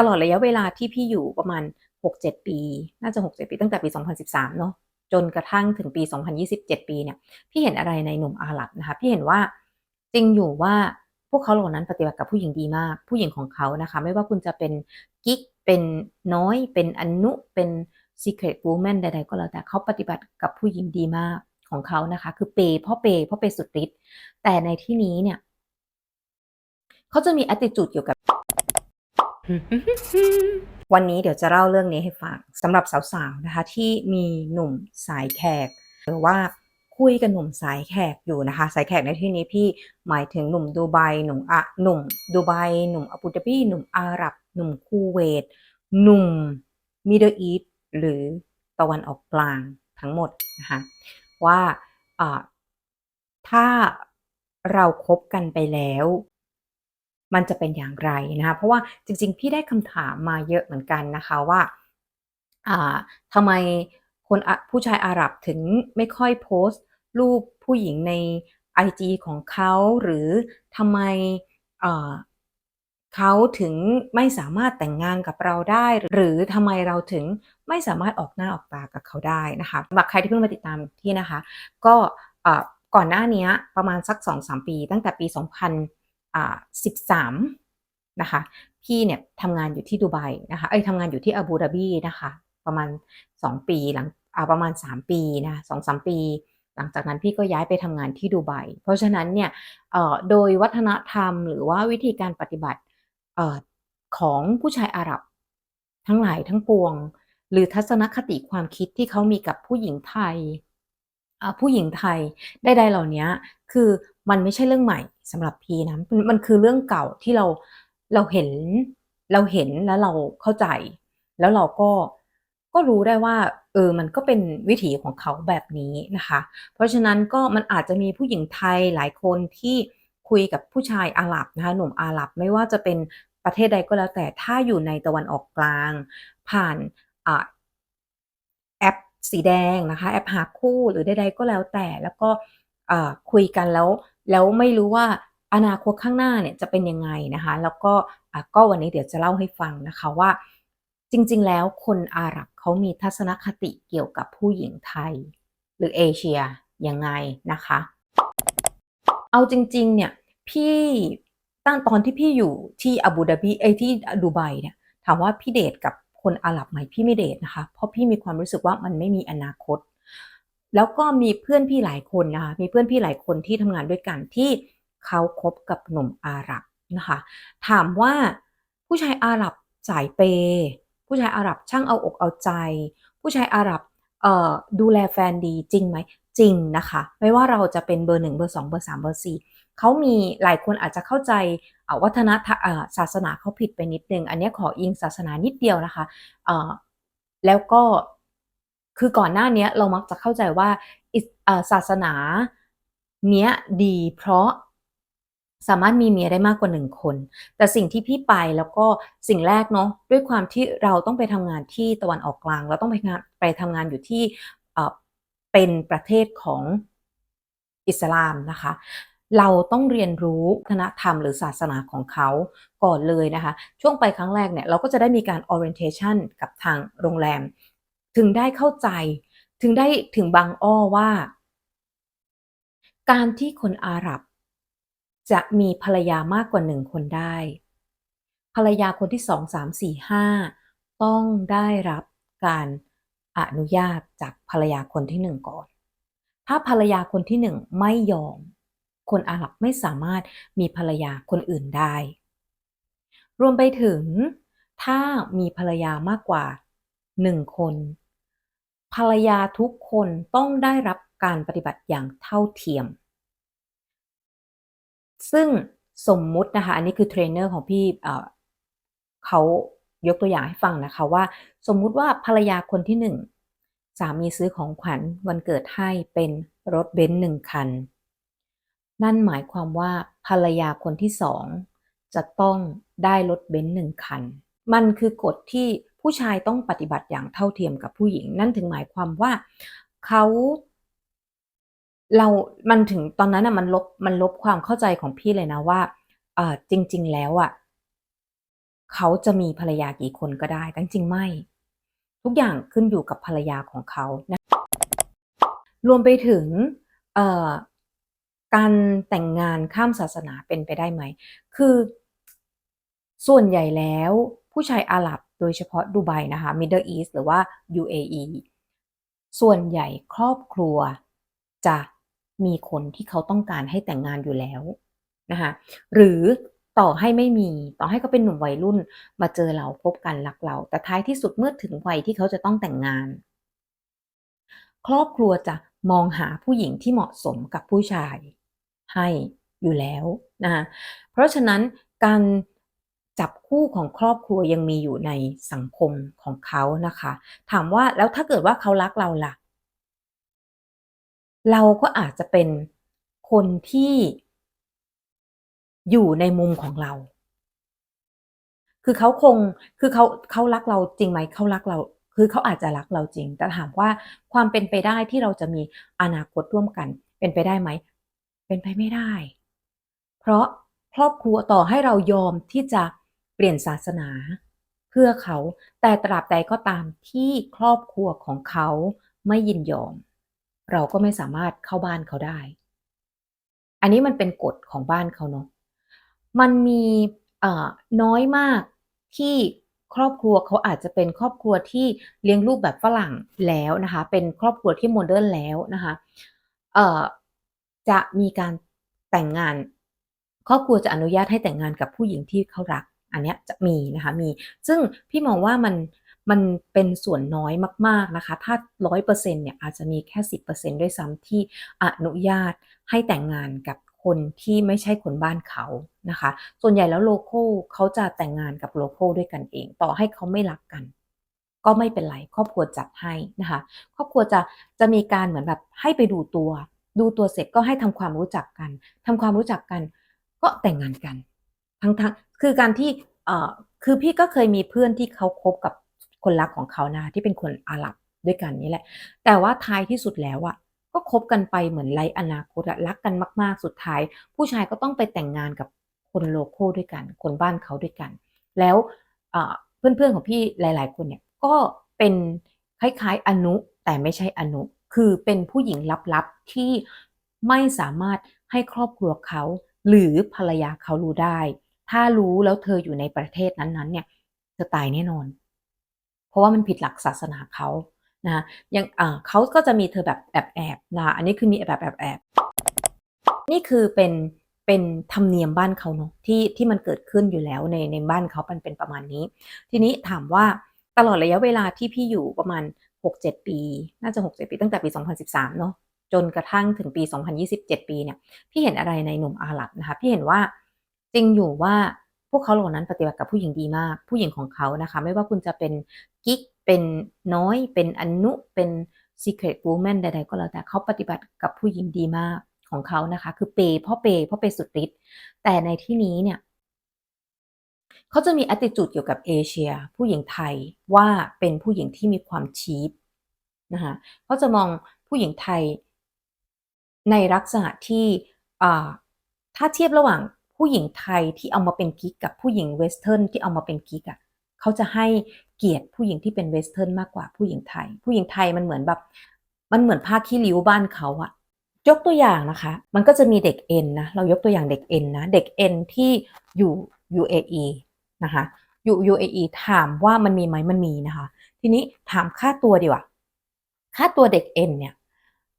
ตลอดระยะเวลาที่พี่อยู่ประมาณ 6-7 ปี น่าจะ 6-7 ปี ตั้งแต่ปี 2013 เนาะจนกระทั่งถึงปี 2027 ปีเนี่ย พี่เห็นอะไรในหนุ่มอาหรับนะคะ พี่เห็นว่าจริงอยู่ว่าพวกเขาเหล่านั้นปฏิบัติกับผู้หญิงดีมาก ผู้หญิงของเขานะคะ ไม่ว่าคุณจะเป็นกิ๊ก เป็นน้อย เป็นอนุเป็น secret woman ใดๆก็แล้วแต่เขาปฏิบัติกับผู้หญิงดีมากของเขานะคะ คือเปย์พ่อเปย์พ่อเปย์สุดฤทธิ์แต่ในที่นี้เนี่ยเขาจะมี attitude เกี่ยวกับ วันนี้เดี๋ยวจะเล่าเรื่องนี้ให้ฟังสำหรับสาวๆนะคะที่มีหนุ่มสายแขก หรือว่าคุยกับหนุ่มสายแขกอยู่นะคะ สายแขกในที่นี้พี่หมายถึงหนุ่มดูไบหนุ่มอะหนุ่มดูไบหนุ่มอาบูดาบีหนุ่มอาหรับ หนุ่มคูเวตหนุ่มมิดเดิลอีสหรือตะวันออกกลางทั้งหมดนะคะว่าถ้าเราครบกันไปแล้ว มันจะเป็นอย่างไรนะคะเพราะว่าจริงๆ พี่ได้คำถามมาเยอะเหมือนกันนะคะว่าอ่าทำไมคนผู้ชายอาหรับถึงไม่ค่อยโพสต์ รูปผู้หญิงใน IG ของเขาหรือทำไมเขาถึงไม่สามารถแต่งงานกับเราได้ หรือทำไมเราถึงไม่สามารถออกหน้าออกตากับเขาได้นะคะสำหรับใครที่เพิ่งมาติดตามที่นะคะ ก็ก่อนหน้านี้ประมาณสัก 2-3 ปี ตั้งแต่ปี 2000 13 นะคะ พี่เนี่ยทำงานอยู่ที่ดูไบนะคะ เอ้ยทำงานอยู่ที่อาบูดาบีนะคะ ประมาณ 2 ปีหลังอ่าประมาณ 3 ปีนะ2-3ปี หลังจากนั้นพี่ก็ย้ายไปทำงานที่ดูไบ เพราะฉะนั้นเนี่ยเอ่อโดยวัฒนธรรมหรือว่าวิธีการปฏิบัติเอ่อของผู้ชายอาหรับทั้งหลายทั้งปวง หรือทัศนคติความคิดที่เขามีกับผู้หญิงไทยอ่าผู้หญิงไทยใดๆเหล่านี้คือมันไม่ใช่เรื่องใหม่ สำหรับพี่นะมันคือเรื่องเก่าที่เราเราเห็นเราเห็นแล้วเราเข้าใจ แล้วเราก็ก็รู้ได้ว่า เออมันก็เป็นวิถีของเขาแบบนี้นะคะ เพราะฉะนั้นก็มันอาจจะมีผู้หญิงไทยหลายคนที่คุยกับผู้ชายอาหรับนะคะหนุ่มอาหรับไม่ว่าจะเป็นประเทศใดก็แล้วแต่ถ้าอยู่ในตะวันออกกลาง ผ่านอาแอปสีแดงนะคะ แอปหาคู่หรือใดๆก็แล้วแต่ แล้วก็คุยกันแล้ว แล้วไม่รู้ว่าอนาคตข้างหน้าเนี่ยจะเป็นยังไงนะคะ แล้วก็อะก็วันนี้เดี๋ยวจะเล่าให้ฟังนะคะว่า จริงๆ แล้วคนอาหรับเขามีทัศนคติเกี่ยวกับผู้หญิงไทย หรือเอเชียยังไงนะคะ เอาจริงๆ เนี่ยพี่ตั้งตอนที่พี่อยู่ที่อาบูดาบีเอที่ดูไบเนี่ยถามว่าพี่เดทกับคนอาหรับไหมพี่ไม่เดทนะคะ เพราะพี่มีความรู้สึกว่ามันไม่มีอนาคต แล้วก็มีเพื่อนพี่หลายคนนะคะมีเพื่อนพี่หลายคนที่ทำงานด้วยกันที่เขาคบกับหนุ่มอาหรับนะคะ ถามว่าผู้ชายอาหรับสายเปย์ผู้ชายอาหรับช่างเอาอกเอาใจ ผู้ชายอาหรับดูแลแฟนดีจริงไหมจริงนะคะ ไม่ว่าเราจะเป็นเบอร์หนึ่งเบอร์สองเบอร์สามเบอร์สี่เขามีหลายคนอาจจะเข้าใจวัฒนธรรมศาสนาเขาผิดไปนิดนึง อันนี้ขออิงศาสนานิดเดียวนะคะแล้วก็ คือก่อนหน้านี้เรามักจะเข้าใจว่าศาสนาเนี้ยดีเพราะสามารถมีเมียได้มากกว่าหนึ่งคน แต่สิ่งที่พี่ไปแล้วก็สิ่งแรกเนาะด้วยความที่เราต้องไปทำงานที่ตะวันออกกลาง เราต้องไปงานไปทำงานอยู่ที่เป็นประเทศของอิสลามนะคะ เราต้องเรียนรู้วัฒนธรรมหรือศาสนาของเขาก่อนเลยนะคะ ช่วงไปครั้งแรกเนี่ยเราก็จะได้มีการ orientation กับทางโรงแรม ถึงได้เข้าใจ ถึงได้ถึงบางอ้อว่า การที่คนอาหรับ จะมีภรรยามากกว่าหนึ่งคนได้ ภรรยาคนที่สองสามสี่ห้าต้องได้รับการอนุญาตจากภรรยาคนที่หนึ่งก่อน ถ้าภรรยาคนที่หนึ่งไม่ยอม คนอาหรับไม่สามารถมีภรรยาคนอื่นได้ รวมไปถึง ถ้ามีภรรยามากกว่าหนึ่งคน ภรรยาทุกคนต้องได้รับการปฏิบัติอย่างเท่าเทียม ซึ่งสมมุตินะคะ อันนี้คือเทรนเนอร์ของพี่เขายกตัวอย่างให้ฟังนะคะว่า สมมุติว่าภรรยาคนที่หนึ่งสามีซื้อของขวัญวันเกิดให้เป็นรถเบนซ์หนึ่งคัน นั่นหมายความว่าภรรยาคนที่สองจะต้องได้รถเบนซ์หนึ่งคัน มันคือกฎที่ ผู้ชายต้องปฏิบัติอย่างเท่าเทียมกับผู้หญิง นั่นถึงหมายความว่าเขาเรา มันถึงตอนนั้นอะมันลบ มันลบความเข้าใจของพี่เลยนะว่าเออจริง ๆ แล้วอะเขาจะมีภรรยากี่คนก็ได้แต่จริงไม่ ทุกอย่างขึ้นอยู่กับภรรยาของเขานะรวมไปถึงเอ่อการแต่งงานข้ามศาสนาเป็นไปได้ไหม คือส่วนใหญ่แล้วผู้ชายอาหรับ โดยเฉพาะดูไบนะคะ Middle East หรือว่า UAE ส่วนใหญ่ครอบครัวจะมีคนที่เขาต้องการให้แต่งงานอยู่แล้วนะคะหรือต่อให้ไม่มีต่อให้เขาเป็นหนุ่มวัยรุ่นมาเจอเราพบกันรักเรา แต่ท้ายที่สุดเมื่อถึงวัยที่เขาจะต้องแต่งงาน ครอบครัวจะมองหาผู้หญิงที่เหมาะสมกับผู้ชายให้อยู่แล้วนะคะเพราะฉะนั้นการ จับคู่ของครอบครัวยังมีอยู่ในสังคมของเขานะคะ ถามว่าแล้วถ้าเกิดว่าเขารักเราล่ะ เราก็อาจจะเป็นคนที่อยู่ในมุมของเรา คือเขาคงคือเขาเขารักเราจริงไหมเขารักเรา คือเขาอาจจะรักเราจริง แต่ถามว่าความเป็นไปได้ที่เราจะมีอนาคตร่วมกัน เป็นไปได้ไหม เป็นไปไม่ได้ เพราะครอบครัวต่อให้เรายอมที่จะ ปลี่ยนศาสนา เพื่อเขาแต่ตราบใดก็ตามที่ครอบครัวของเขาไม่ยินยอม เราก็ไม่สามารถเข้าบ้านเขาได้ อันนี้มันเป็นกฎของบ้านเขาเนาะมันมีน้อยมากที่ครอบครัวเขาอาจจะเป็นครอบครัวที่เลี้ยงลูกแบบฝรั่งแล้วนะคะ เป็นครอบครัวที่โมเดิร์นแล้วนะคะจะมีการแต่งงาน ครอบครัวจะอนุญาตให้แต่งงานกับผู้หญิงที่เขารัก อันนี้จะมีนะคะมี ซึ่งพี่มองว่ามันมันเป็นส่วนน้อยมากๆนะคะ ถ้าร้อยเปอร์เซ็นเนี่ยอาจจะมีแค่สิบเปอร์เซ็นด้วยซ้ำที่อนุญาตให้แต่งงานกับคนที่ไม่ใช่คนบ้านเขานะคะ ส่วนใหญ่แล้วโลโก้เขาจะแต่งงานกับโลโก้ด้วยกันเอง ต่อให้เขาไม่รักกัน ก็ไม่เป็นไร ครอบครัวจัดให้นะคะ ครอบครัวจะจะมีการเหมือนแบบให้ไปดูตัว ดูตัวเสร็จก็ให้ทำความรู้จักกันทำความรู้จักกัน ก็แต่งงานกัน ทั้งทั้งคือการที่เอ่อคือพี่ก็เคยมีเพื่อนที่เขาคบกับคนรักของเขานะที่เป็นคนอาหรับด้วยกันนี่แหละ แต่ว่าท้ายที่สุดแล้วอะก็คบกันไปเหมือนไรอนาคตอะรักกันมาก ๆ สุดท้าย ผู้ชายก็ต้องไปแต่งงานกับคนโลโก้ด้วยกัน คนบ้านเขาด้วยกัน แล้วเพื่อนๆของพี่หลาย ๆ คนเนี่ยก็เป็นคล้าย ๆ อนุแต่ไม่ใช่อนุ คือเป็นผู้หญิงลับๆที่ไม่สามารถให้ครอบครัวเขาหรือภรรยาเขารู้ได้ ถ้ารู้แล้วเธออยู่ในประเทศนั้นๆเนี่ยจะตายแน่นอน เพราะว่ามันผิดหลักศาสนาเขานะยังอ่าเขาก็จะมีเธอแบบแอบแอบนะอันนี้คือมีแบบแอบแอบนี่คือเป็นเป็นธรรมเนียมบ้านเขาเนาะที่ที่มันเกิดขึ้นอยู่แล้วในในบ้านเขามันเป็นประมาณนี้ ทีนี้ถามว่าตลอดระยะเวลาที่พี่อยู่ประมาณ 6-7 ปี น่าจะ 6-7 ปี ตั้งแต่ปี 2013 เนาะจนกระทั่งถึงปี 2027 ปีเนี่ยพี่เห็นอะไรในหนุ่มอาหรับนะคะพี่เห็นว่า จริงอยู่ว่าพวกเขาเหล่านั้นปฏิบัติกับผู้หญิงดีมาก ผู้หญิงของเขานะคะ ไม่ว่าคุณจะเป็นกิ๊กเป็นน้อยเป็นอนุเป็น secret woman ใดๆก็แล้วแต่เขาปฏิบัติกับผู้หญิงดีมากของเขานะคะ คือเปย์พ่อเปย์พ่อเปย์สุดฤทธิ์แต่ในที่นี้เนี่ยเขาจะมี attitude เกี่ยวกับเอเชีย ผู้หญิงไทยว่าเป็นผู้หญิงที่มีความชีพนะคะเขาจะมองผู้หญิงไทยในลักษณะที่ถ้าเทียบระหว่าง ผู้หญิงไทยที่เอามาเป็นกิ๊กกับผู้หญิงเวสเทิร์นที่เอามาเป็นกิ๊กอะเขาจะให้เกียรติผู้หญิงที่เป็นเวสเทิร์นมากกว่าผู้หญิงไทย ผู้หญิงไทยมันเหมือนแบบ มันเหมือนผ้าขี้ริ้วบ้านเขาอะยกตัวอย่างนะคะ มันก็จะมีเด็กเอ็นนะ เรายกตัวอย่างเด็กเอ็นนะ เด็กเอ็นที่อยู่ UAE นะคะอยู่ UAE ถามว่ามันมีไหมมันมีนะคะ ทีนี้ถามค่าตัวดีกว่า ค่าตัวเด็กเอ็นเนี่ย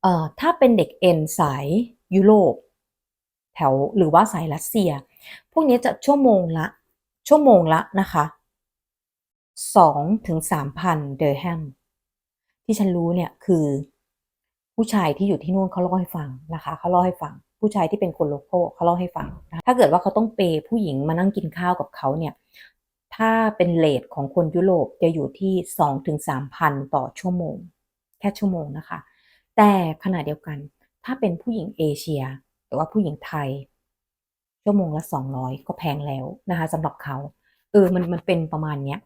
เอ่อ ถ้าเป็นเด็กเอ็นสายยุโรป แถวหรือว่าสายรัสเซีย พวกนี้จะชั่วโมงละ ชั่วโมงละนะคะสองถึงสามพันเดอร์แฮมที่ฉันรู้เนี่ยคือ ผู้ชายที่อยู่ที่นู่นเขาเล่าให้ฟังนะคะเขาเล่าให้ฟัง ผู้ชายที่เป็นคนโลโก้เขาเล่าให้ฟัง ถ้าเกิดว่าเขาต้องเปย์ผู้หญิงมานั่งกินข้าวกับเขาเนี่ยถ้าเป็นเลทของคนยุโรปจะอยู่ที่สองถึงสามพันต่อชั่วโมง แค่ชั่วโมงนะคะ แต่ขณะเดียวกันถ้าเป็นผู้หญิงเอเชีย หรือว่าผู้หญิงไทย ชั่วโมงละสองร้อยก็แพงแล้วนะคะสำหรับเขา เออมันมันเป็นประมาณเนี้ย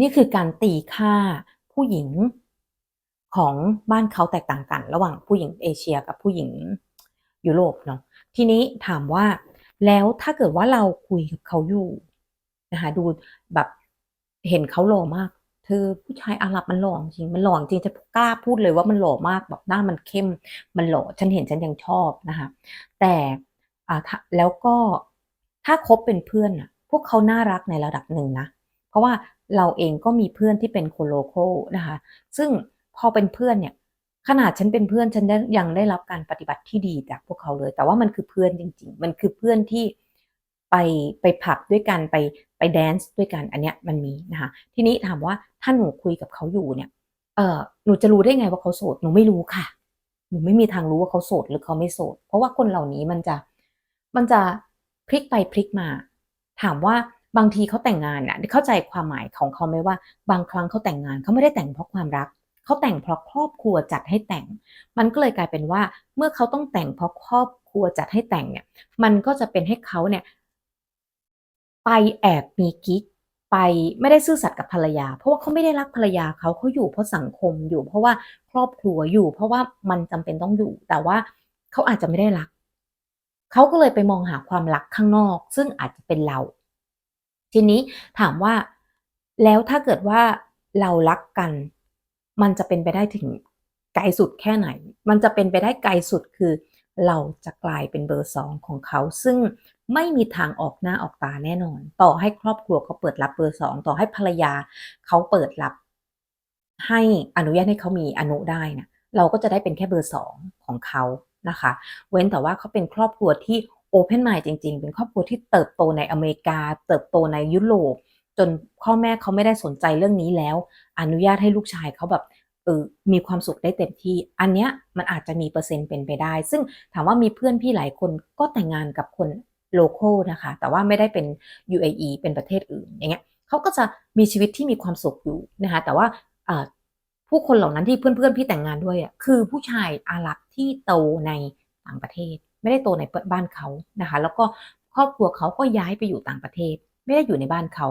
นี่คือการตีค่าผู้หญิงของบ้านเขาแตกต่างกัน ระหว่างผู้หญิงเอเชียกับผู้หญิงยุโรปเนาะทีนี้ถามว่าแล้วถ้าเกิดว่าเราคุยกับเขาอยู่นะคะดูแบบเห็นเขาหล่อมาก เธอผู้ชายอาหรับมันหล่อจริง มันหล่อจริงจะกล้าพูดเลยว่ามันหล่อมากแบบหน้ามันเข้ม มันหล่อฉันเห็นฉันยังชอบนะคะ แต่อ่าแล้วก็ถ้าคบเป็นเพื่อนอะ พวกเขาน่ารักในระดับหนึ่งนะ เพราะว่าเราเองก็มีเพื่อนที่เป็นคนโลโก้นะคะ ซึ่งพอเป็นเพื่อนเนี่ย ขนาดฉันเป็นเพื่อนฉันยังได้รับการปฏิบัติที่ดีจากพวกเขาเลย แต่ว่ามันคือเพื่อนจริง ๆ มันคือเพื่อนที่ไปไปผับด้วยกันไป ไปแดนซ์ด้วยกันอันเนี้ยมันมีนะคะทีนี้ถามว่าถ้าหนูคุยกับเขาอยู่เนี่ยเออหนูจะรู้ได้ไงว่าเขาโสดหนูไม่รู้ค่ะ หนูไม่มีทางรู้ว่าเขาโสดหรือเขาไม่โสด เพราะว่าคนเหล่านี้มันจะมันจะพลิกไปพลิกมา ถามว่าบางทีเขาแต่งงานน่ะเข้าใจความหมายของเขาไหมว่า บางครั้งเขาแต่งงานเขาไม่ได้แต่งเพราะความรักเขาแต่งเพราะครอบครัวจัดให้แต่ง มันก็เลยกลายเป็นว่าเมื่อเขาต้องแต่งเพราะครอบครัวจัดให้แต่งเนี่ยมันก็จะเป็นให้เขาเนี่ย ไปแอบมีกิ๊กไปไม่ได้ซื่อสัตย์กับภรรยา เพราะว่าเขาไม่ได้รักภรรยาเขาเขาอยู่เพราะสังคมอยู่ เพราะว่าครอบครัวอยู่ เพราะว่ามันจำเป็นต้องอยู่ แต่ว่าเขาอาจจะไม่ได้รักเขาก็เลยไปมองหาความรักข้างนอก ซึ่งอาจจะเป็นเรา ทีนี้ถามว่าแล้วถ้าเกิดว่าเรารักกัน มันจะเป็นไปได้ถึงไกลสุดแค่ไหน มันจะเป็นไปได้ไกลสุดคือ เราจะกลายเป็นเบอร์สองของเขา ซึ่ง ไม่มีทางออกหน้าออกตาแน่นอน ต่อให้ครอบครัวเขาเปิดรับเบอร์สองต่อให้ภรรยาเขาเปิดรับ ให้อนุญาตให้เขามีอนุได้นะเราก็จะได้เป็นแค่เบอร์สองของเขานะคะ เว้นแต่ว่าเขาเป็นครอบครัวที่โอเพนไมล์จริงๆ เป็นครอบครัวที่เติบโตในอเมริกา เติบโตในยุโรปจนพ่อแม่เขาไม่ได้สนใจเรื่องนี้แล้ว อนุญาตให้ลูกชายเขาแบบเออมีความสุขได้เต็มที่ อันเนี้ยมันอาจจะมีเปอร์เซ็นต์เป็นไปได้ ซึ่งถามว่ามีเพื่อนพี่หลายคนก็แต่งงานกับคน โลโก้นะคะ แต่ว่าไม่ได้เป็น UAE เป็นประเทศอื่นอย่างเงี้ยเขาก็จะมีชีวิตที่มีความสุขอยู่นะคะแต่ว่าผู้คนเหล่านั้นที่เพื่อนๆพี่แต่งงานด้วยอะคือผู้ชายอาหรับที่โตในต่างประเทศ ไม่ได้โตในบ้านเขานะคะ แล้วก็ครอบครัวเขาก็ย้ายไปอยู่ต่างประเทศ ไม่ได้อยู่ในบ้านเขา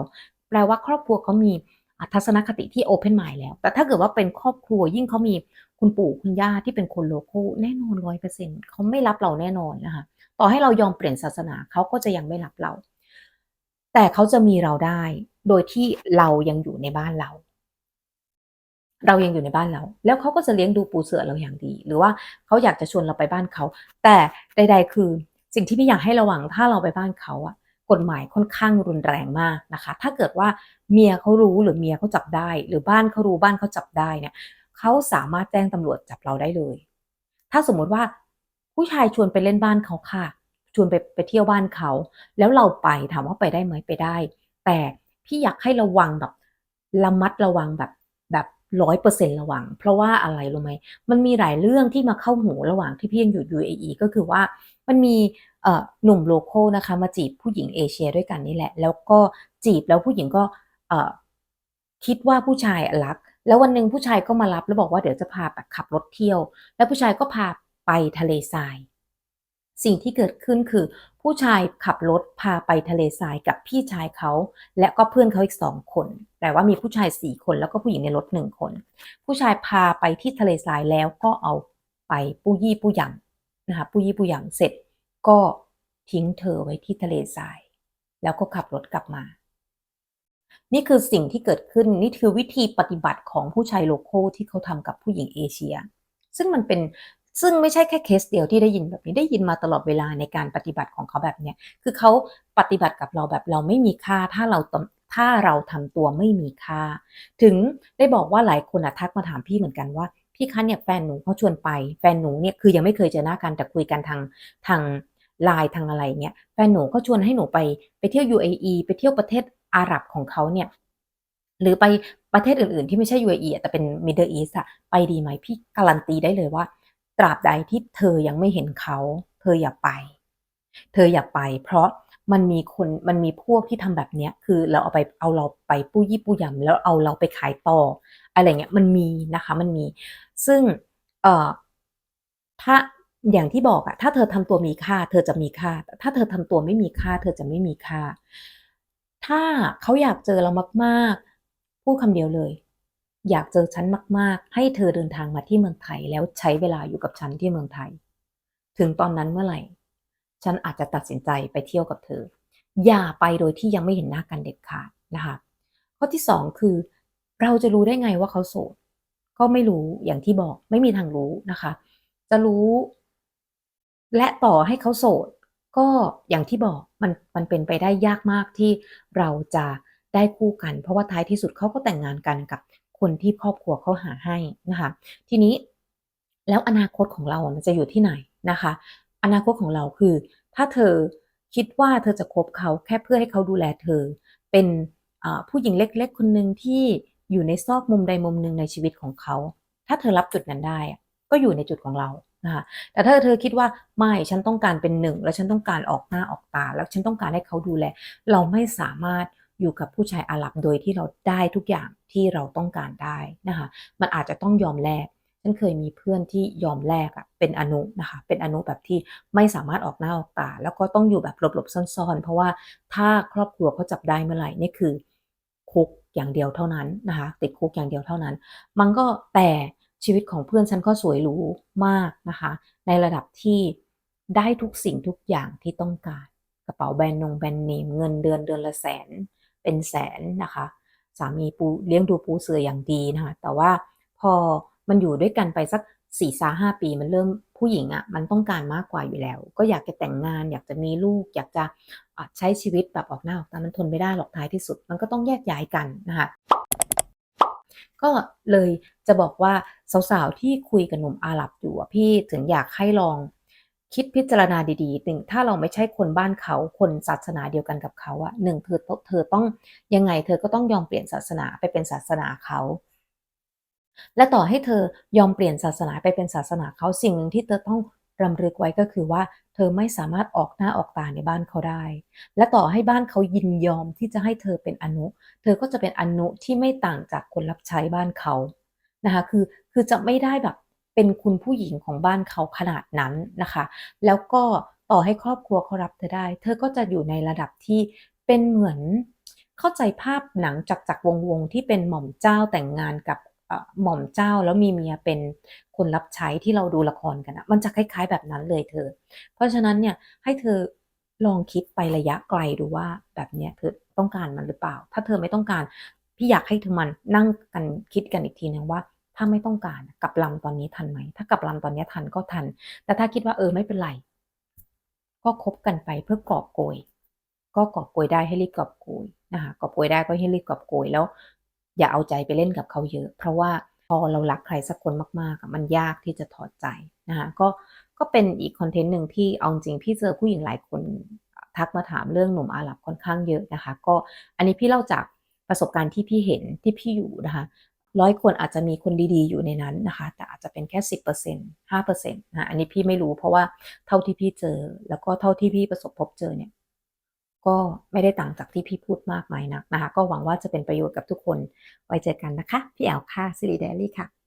แปลว่าครอบครัวเขามีทัศนคติที่โอเพนไมล์แล้ว แต่ถ้าเกิดว่าเป็นครอบครัวยิ่งเขามีคุณปู่คุณย่าที่เป็นคนโลโก้แน่นอนร้อยเปอร์เซ็นต์เขาไม่รับเราแน่นอนนะคะ ต่อให้เรายอมเปลี่ยนศาสนาเขาก็จะยังไม่รับเรา แต่เขาจะมีเราได้ โดยที่เรายังอยู่ในบ้านเรา เรายังอยู่ในบ้านเรา แล้วเขาก็จะเลี้ยงดูปูเสือเราอย่างดี หรือว่าเขาอยากจะชวนเราไปบ้านเขา แต่ใด ๆ คือสิ่งที่ไม่อยากให้ระวังถ้าเราไปบ้านเขาอะกฎหมายค่อนข้างรุนแรงมากนะคะ ถ้าเกิดว่าเมียเขารู้หรือเมียเขาจับได้ หรือบ้านเขารู้บ้านเขาจับได้เนี่ยเขาสามารถแจ้งตำรวจจับเราได้เลย ถ้าสมมติว่า ผู้ชายชวนไปเล่นบ้านเขาค่ะ ชวนไปไปเที่ยวบ้านเขา แล้วเราไปถามว่าไปได้ไหมไปได้ แต่พี่อยากให้ระวังแบบระมัดระวังแบบแบบร้อยเปอร์เซ็นระวัง เพราะว่าอะไรรู้ไหมมันมีหลายเรื่องที่มาเข้าหูระหว่างที่พี่ยังอยู่ UAE ก็คือว่ามันมีหนุ่มโลโก้นะคะมาจีบผู้หญิงเอเชียด้วยกันนี่แหละ แล้วก็จีบแล้วผู้หญิงก็คิดว่าผู้ชายรัก แล้ววันหนึ่งผู้ชายก็มารับแล้วบอกว่าเดี๋ยวจะพาแบบขับรถเที่ยว แล้วผู้ชายก็พา ไปทะเลทราย สิ่งที่เกิดขึ้นคือ ผู้ชายขับรถพาไปทะเลทรายกับพี่ชายเขา และก็เพื่อนเขาอีกสองคนแต่ว่ามีผู้ชายสี่คนแล้วก็ผู้หญิงในรถหนึ่งคน ผู้ชายพาไปที่ทะเลทรายแล้วก็เอาไปปู้ยี่ปู้ยำนะคะปู้ยี่ปู้ยำเสร็จก็ทิ้งเธอไว้ที่ทะเลทราย แล้วก็ขับรถกลับมานี่คือสิ่งที่เกิดขึ้นนี่คือวิธีปฏิบัติของผู้ชายโลโก้ที่เขาทำกับผู้หญิงเอเชีย ซึ่งมันเป็น ซึ่งไม่ใช่แค่เคสเดียวที่ได้ยินแบบนี้ได้ยินมาตลอดเวลาในการปฏิบัติของเขาแบบเนี้ยคือเขาปฏิบัติกับเราแบบเราไม่มีค่าถ้าเราถ้าเราทำตัวไม่มีค่า ถึงได้บอกว่าหลายคนทักมาถามพี่เหมือนกันว่าพี่คะเนี่ยแฟนหนูเขาชวนไปแฟนหนูเนี่ยคือยังไม่เคยเจอหน้ากันแต่คุยกันทางทางไลน์ทางอะไรเนี่ยแฟนหนูก็ชวนให้หนูไปไปเที่ยว UAE ไปเที่ยวประเทศอาหรับของเขาเนี่ยหรือไปประเทศอื่นๆ ที่ไม่ใช่ UAE แต่เป็น Middle East อะไปดีไหมพี่การันตีได้เลยว่า ตราบใดที่เธอยังไม่เห็นเขา เธออย่าไป เธออย่าไป เพราะมันมีคนมันมีพวกที่ทำแบบเนี้ยคือเราเอาไปเอาเราไปปู้ยี่ปู้ยำแล้วเอาเราไปขายต่อ อะไรเงี้ยมันมีนะคะมันมี ซึ่งเอ่อถ้าอย่างที่บอกอะถ้าเธอทำตัวมีค่า เธอจะมีค่า ถ้าเธอทำตัวไม่มีค่า เธอจะไม่มีค่า ถ้าเขาอยากเจอเรามาก ๆ พูดคำเดียวเลย อยากเจอฉันมาก ๆ ให้เธอเดินทางมาที่เมืองไทยแล้วใช้เวลาอยู่กับฉันที่เมืองไทย ถึงตอนนั้นเมื่อไหร่ ฉันอาจจะตัดสินใจไปเที่ยวกับเธอ อย่าไปโดยที่ยังไม่เห็นหน้ากันเด็ดขาดนะคะ ข้อที่สองคือ เราจะรู้ได้ไงว่าเขาโสด ก็ไม่รู้อย่างที่บอกไม่มีทางรู้นะคะ จะรู้ และต่อให้เขาโสด ก็อย่างที่บอกมันมันเป็นไปได้ยากมากที่เราจะได้คู่กัน เพราะว่าท้ายที่สุดเขาก็แต่งงานกันกับ คนที่ครอบครัวเขาหาให้นะคะ ทีนี้แล้วอนาคตของเราอะมันจะอยู่ที่ไหนนะคะ อนาคตของเราคือ ถ้าเธอคิดว่าเธอจะคบเขาแค่เพื่อให้เขาดูแลเธอ เป็นผู้หญิงเล็ก ๆ คนหนึ่งที่อยู่ในซอกมุมใดมุมหนึ่งในชีวิตของเขา ถ้าเธอรับจุดนั้นได้ ก็อยู่ในจุดของเรานะคะแต่ถ้าเธอคิดว่าไม่ฉันต้องการเป็นหนึ่ง แล้วฉันต้องการออกหน้าออกตา แล้วฉันต้องการให้เขาดูแล เราไม่สามารถ อยู่กับผู้ชายอาหรับโดยที่เราได้ทุกอย่างที่เราต้องการได้นะคะ มันอาจจะต้องยอมแลกฉันเคยมีเพื่อนที่ยอมแลกอะเป็นอนุนะคะ เป็นอนุแบบที่ไม่สามารถออกหน้าออกตา แล้วก็ต้องอยู่แบบหลบๆซ่อนๆ เพราะว่าถ้าครอบครัวเขาจับได้เมื่อไหร่นี่คือคุกอย่างเดียวเท่านั้นนะคะ ติดคุกอย่างเดียวเท่านั้น มันก็แต่ชีวิตของเพื่อนฉันก็สวยหรูมากนะคะ ในระดับที่ได้ทุกสิ่งทุกอย่างที่ต้องการ กระเป๋าแบรนด์นงแบรนด์เนมเงินเดือนเดือนละแสน เป็นแสนนะคะสามีปูเลี้ยงดูปูเสืออย่างดีนะคะแต่ว่าพอมันอยู่ด้วยกันไปสักสี่สาห้าปีมันเริ่มผู้หญิงอะ่ะมันต้องการมากกว่าอยู่แล้ว ก็อยากจะแต่งงาน อยากจะมีลูก อยากจะะใช้ชีวิตแบบออกหน้าออกตามันทนไม่ได้หรอกท้ายที่สุด มันก็ต้องแยกย้ายกันนะคะก็เลยจะบอกว่าสาวๆที่คุยกับหนุ่มอาหรับอยู่พี่ถึงอยากให้ลอง คิดพิจารณาดีๆหนึ่งถ้าเราไม่ใช่คนบ้านเขาคนศาสนาเดียวกันกับเขาอะหนึ่งเธอเธอต้องยังไงเธอก็ต้องยอมเปลี่ยนศาสนาไปเป็นศาสนาเขา และต่อให้เธอยอมเปลี่ยนศาสนาไปเป็นศาสนาเขาสิ่งหนึ่งที่เธอต้องรำลึกไว้ก็คือว่า เธอไม่สามารถออกหน้าออกตาในบ้านเขาได้ และต่อให้บ้านเขายินยอมที่จะให้เธอเป็นอนุ เธอก็จะเป็นอนุที่ไม่ต่างจากคนรับใช้บ้านเขานะคะคือคือจะไม่ได้แบบ เป็นคุณผู้หญิงของบ้านเขาขนาดนั้นนะคะ แล้วก็ต่อให้ครอบครัวเขารับเธอได้ เธอก็จะอยู่ในระดับที่เป็นเหมือนเข้าใจภาพหนังจากจากวงวงที่เป็นหม่อมเจ้าแต่งงานกับหม่อมเจ้าแล้วมีเมียเป็นคนรับใช้ที่เราดูละครกันอะมันจะคล้าย ๆ แบบนั้นเลยเธอ เพราะฉะนั้นเนี่ยให้เธอลองคิดไประยะไกลดูว่าแบบเนี้ยเธอต้องการมันหรือเปล่า ถ้าเธอไม่ต้องการพี่อยากให้เธอมันนั่งกันคิดกันอีกทีนึงว่า ถ้าไม่ต้องการกลับลำตอนนี้ทันไหม ถ้ากลับลำตอนนี้ทันก็ทัน แต่ถ้าคิดว่าเออไม่เป็นไร ก็คบกันไปเพื่อกอบโกย ก็กอบโกยได้ให้รีบกอบโกยนะคะกอบโกยได้ก็ให้รีบกอบโกยแล้ว อย่าเอาใจไปเล่นกับเขาเยอะ เพราะว่าพอเรารักใครสักคนมากๆ มันยากที่จะถอดใจนะคะก็ก็เป็นอีกคอนเทนต์หนึ่งที่เอาจริงพี่เจอผู้หญิงหลายคนทักมาถามเรื่องหนุ่มอาหรับค่อนข้างเยอะนะคะ ก็อันนี้พี่เล่าจากประสบการณ์ที่พี่เห็นที่พี่อยู่นะคะ ร้อยคนอาจจะมีคนดีๆ อยู่ในนั้นนะคะ แต่อาจจะเป็นแค่สิบเปอร์เซ็นต์ห้าเปอร์เซ็นต์นะอันนี้พี่ไม่รู้เพราะว่าเท่าที่พี่เจอ แล้วก็เท่าที่พี่ประสบพบเจอเนี่ยก็ไม่ได้ต่างจากที่พี่พูดมากมายนักนะคะ ก็หวังว่าจะเป็นประโยชน์กับทุกคนไว้เจอกันนะคะ พี่แอลค่ะซิริเดลี่ค่ะ